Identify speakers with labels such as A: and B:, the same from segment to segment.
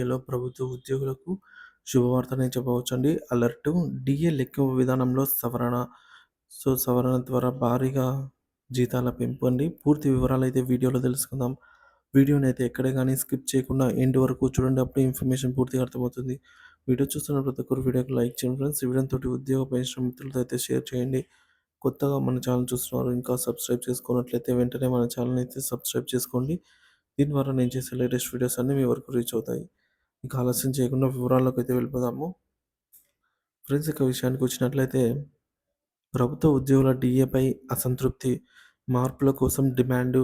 A: ఏలో ప్రభుత్వ ఉద్యోగులకు శుభవార్తనే చెప్పవచ్చండి. అలర్టు డీఏ లెక్కింపు విధానంలో సవరణ. సో, సవరణ ద్వారా భారీగా జీతాల పెంపు అండి. పూర్తి అయితే వీడియోలో తెలుసుకుందాం. వీడియోని అయితే ఎక్కడే కానీ స్కిప్ చేయకుండా ఎండ్ వరకు చూడండి. అప్పుడే ఇన్ఫర్మేషన్ పూర్తిగా అర్థమవుతుంది. వీడియో చూస్తున్న ప్రతి ఒక్కరు వీడియోకి లైక్ చేయండి ఫ్రెండ్స్. ఈ ఉద్యోగ పెన్షన్ మిత్రులతో అయితే షేర్ చేయండి. కొత్తగా మన ఛానల్ చూస్తున్నారు ఇంకా సబ్స్క్రైబ్ చేసుకున్నట్లయితే వెంటనే మన ఛానల్ అయితే సబ్స్క్రైబ్ చేసుకోండి. దీని ద్వారా నేను చేసే లేటెస్ట్ వీడియోస్ అన్నీ మీ వరకు రీచ్ అవుతాయి. ఇక ఆలస్యం చేయకుండా వివరాల్లోకి అయితే వెళ్ళిపోదాము. ఫ్రెండ్స్ ఇక విషయానికి వచ్చినట్లయితే ప్రభుత్వ ఉద్యోగుల డీఏపై అసంతృప్తి మార్పుల కోసం డిమాండ్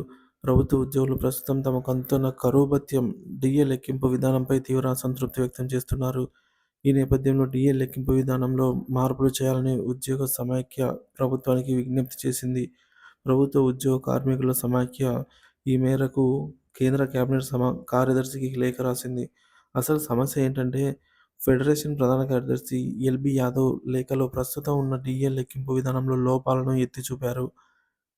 A: ప్రభుత్వ ఉద్యోగులు ప్రస్తుతం తమకు అందుతున్న కరువు భత్యం డీఏ లెక్కింపు విధానంపై తీవ్ర అసంతృప్తి వ్యక్తం చేస్తున్నారు. ఈ నేపథ్యంలో డీఏ లెక్కింపు విధానంలో మార్పులు చేయాలని ఉద్యోగ సమాఖ్య ప్రభుత్వానికి విజ్ఞప్తి చేసింది. ప్రభుత్వ ఉద్యోగ కార్మికుల సమాఖ్య ఈ మేరకు కేంద్ర కేబినెట్ సమా కార్యదర్శికి లేఖ రాసింది. అసలు సమస్య ఏంటంటే ఫెడరేషన్ ప్రధాన కార్యదర్శి ఎల్బీ యాదవ్ లేఖలో ప్రస్తుతం ఉన్న డిఏ లెక్కింపు విధానంలో లోపాలను ఎత్తి చూపారు.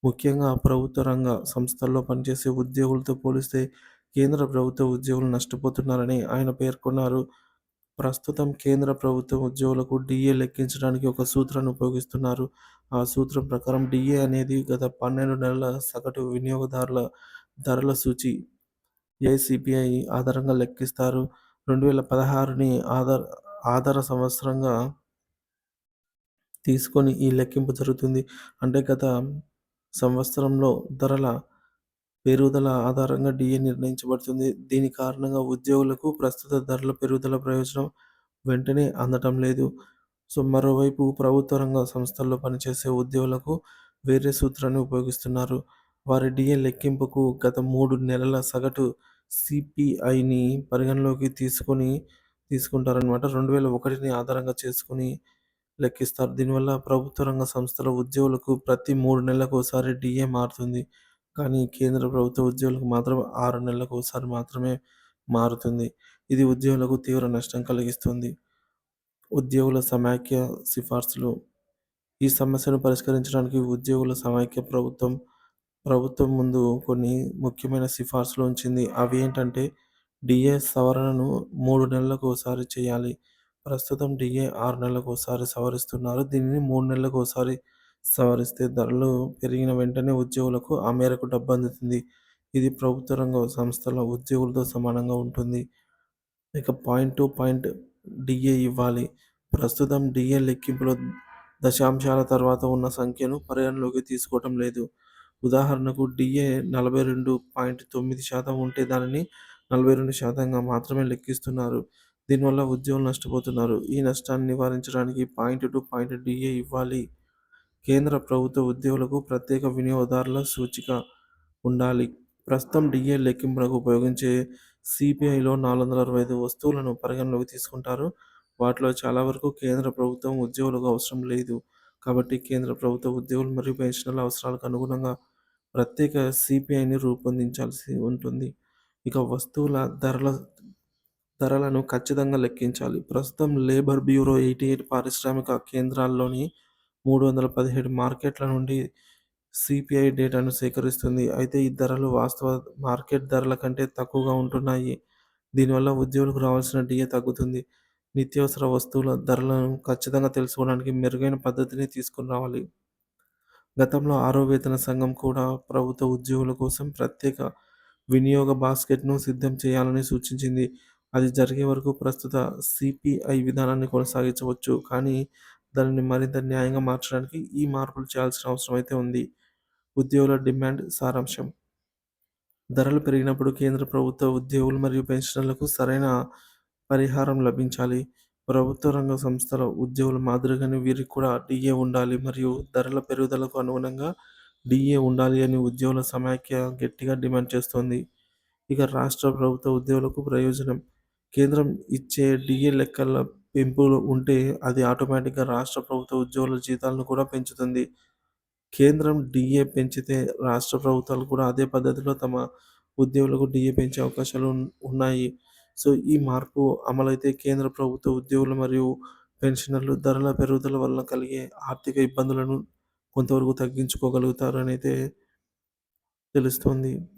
A: ముఖ్యంగా ప్రభుత్వ రంగ సంస్థల్లో పనిచేసే ఉద్యోగులతో పోలిస్తే కేంద్ర ప్రభుత్వ ఉద్యోగులు నష్టపోతున్నారని ఆయన పేర్కొన్నారు. ప్రస్తుతం కేంద్ర ప్రభుత్వ ఉద్యోగులకు డిఏ లెక్కించడానికి ఒక సూత్రాన్ని ఉపయోగిస్తున్నారు. ఆ సూత్రం ప్రకారం డీఏ అనేది గత పన్నెండు నెలల సగటు వినియోగదారుల ధరల సూచి ఏసీపీఐ ఆధారంగా లెక్కిస్తారు. రెండు వేల పదహారుని ఆధార ఆధార సంవత్సరంగా తీసుకొని ఈ లెక్కింపు జరుగుతుంది. అంటే గత సంవత్సరంలో ధరల పెరుగుదల ఆధారంగా డిఏ నిర్ణయించబడుతుంది. దీని కారణంగా ఉద్యోగులకు ప్రస్తుత ధరల పెరుగుదల ప్రయోజనం వెంటనే అందటం లేదు. సో, మరోవైపు ప్రభుత్వ రంగ సంస్థల్లో పనిచేసే ఉద్యోగులకు వేరే సూత్రాన్ని ఉపయోగిస్తున్నారు. వారి డిఏ లెక్కింపుకు గత మూడు నెలల సగటు సీపీఐని పరిగణనలోకి తీసుకొని తీసుకుంటారనమాట. రెండు వేల ఒకటిని ఆధారంగా చేసుకొని లెక్కిస్తారు. దీనివల్ల ప్రభుత్వ రంగ సంస్థల ఉద్యోగులకు ప్రతి మూడు నెలలకు ఒకసారి డీఏ మారుతుంది. కానీ కేంద్ర ప్రభుత్వ ఉద్యోగులకు మాత్రం ఆరు నెలలకు ఒకసారి మాత్రమే మారుతుంది. ఇది ఉద్యోగులకు తీవ్ర నష్టం కలిగిస్తుంది. ఉద్యోగుల సమాఖ్య సిఫార్సులు ఈ సమస్యను పరిష్కరించడానికి ఉద్యోగుల సమాఖ్య ప్రభుత్వం ప్రభుత్వం ముందు కొన్ని ముఖ్యమైన సిఫార్సులు ఉంచింది. అవి ఏంటంటే డిఏ సవరణను మూడు నెలలకు ఒకసారి చేయాలి. ప్రస్తుతం డిఏ ఆరు నెలలకు ఒకసారి సవరిస్తున్నారు. దీనిని మూడు నెలలకు ఒకసారి సవరిస్తే ధరలు పెరిగిన వెంటనే ఉద్యోగులకు ఆ మేరకు డబ్బు అందుతుంది. ఇది ప్రభుత్వ రంగ సంస్థల ఉద్యోగులతో సమానంగా ఉంటుంది. ఇక పాయింట్ టు పాయింట్ డీఏ ఇవ్వాలి. ప్రస్తుతం డిఏ లెక్కింపులో దశాంశాల తర్వాత ఉన్న సంఖ్యను పరిగణనలోకి తీసుకోవటం లేదు. ఉదాహరణకు డీఏ నలభై రెండు పాయింట్ తొమ్మిది శాతం ఉంటే దానిని నలభై రెండు శాతంగా మాత్రమే లెక్కిస్తున్నారు. దీనివల్ల ఉద్యోగులు నష్టపోతున్నారు. ఈ నష్టాన్ని నివారించడానికి పాయింట్ టు పాయింట్ డిఏ ఇవ్వాలి. కేంద్ర ప్రభుత్వ ఉద్యోగులకు ప్రత్యేక వినియోగదారుల సూచిక ఉండాలి. ప్రస్తుతం డిఏ లెక్కింపునకు ఉపయోగించే సిపిఐలో నాలుగు వందల అరవై ఐదు వస్తువులను పరిగణలోకి తీసుకుంటారు. వాటిలో చాలా వరకు కేంద్ర ప్రభుత్వం ఉద్యోగులకు అవసరం లేదు. కాబట్టి కేంద్ర ప్రభుత్వ ఉద్యోగులు మరియు పెన్షనర్ల అవసరాలకు అనుగుణంగా ప్రత్యేక సిపిఐని రూపొందించాల్సి ఉంటుంది. ఇక వస్తువుల ధరల ధరలను ఖచ్చితంగా లెక్కించాలి. ప్రస్తుతం లేబర్ బ్యూరో ఎయిటీ ఎయిట్ పారిశ్రామిక కేంద్రాల్లోని మూడు వందల పదిహేడు మార్కెట్ల నుండి సిపిఐ డేటాను సేకరిస్తుంది. అయితే ఈ ధరలు వాస్తవ మార్కెట్ ధరల కంటే తక్కువగా ఉంటున్నాయి. దీనివల్ల ఉద్యోగులకు రావాల్సిన డిఏ తగ్గుతుంది. నిత్యావసర వస్తువుల ధరలను ఖచ్చితంగా తెలుసుకోవడానికి మెరుగైన పద్ధతిని తీసుకుని రావాలి. గతంలో ఆరో వేతన సంఘం కూడా ప్రభుత్వ ఉద్యోగుల కోసం ప్రత్యేక వినియోగ బాస్కెట్ను సిద్ధం చేయాలని సూచించింది. అది జరిగే వరకు ప్రస్తుత సిపిఐ విధానాన్ని కొనసాగించవచ్చు. కానీ దానిని మరింత న్యాయంగా మార్చడానికి ఈ మార్పులు చేయాల్సిన అవసరం అయితే ఉంది. ఉద్యోగుల డిమాండ్ సారాంశం ధరలు పెరిగినప్పుడు కేంద్ర ప్రభుత్వ ఉద్యోగులు మరియు పెన్షనర్లకు సరైన పరిహారం లభించాలి. ప్రభుత్వ రంగ సంస్థల ఉద్యోగుల మాదిరిగానే వీరికి కూడా డీఏ ఉండాలి మరియు ధరల పెరుగుదలకు అనుగుణంగా డీఏ ఉండాలి అని ఉద్యోగుల సమాఖ్య గట్టిగా డిమాండ్ చేస్తోంది. ఇక రాష్ట్ర ప్రభుత్వ ఉద్యోగులకు ప్రయోజనం కేంద్రం ఇచ్చే డీఏ లెక్కల పెంపులు ఉంటే అది ఆటోమేటిక్గా రాష్ట్ర ప్రభుత్వ ఉద్యోగుల జీతాలను కూడా పెంచుతుంది. కేంద్రం డీఏ పెంచితే రాష్ట్ర ప్రభుత్వాలు కూడా అదే పద్ధతిలో తమ ఉద్యోగులకు డిఏ పెంచే అవకాశాలు ఉన్నాయి. సో, ఈ మార్పు అమలైతే కేంద్ర ప్రభుత్వ ఉద్యోగులు మరియు పెన్షనర్లు ధరల పెరుగుదల వల్ల కలిగే ఆర్థిక ఇబ్బందులను కొంతవరకు తగ్గించుకోగలుగుతారని అయితే తెలుస్తోంది.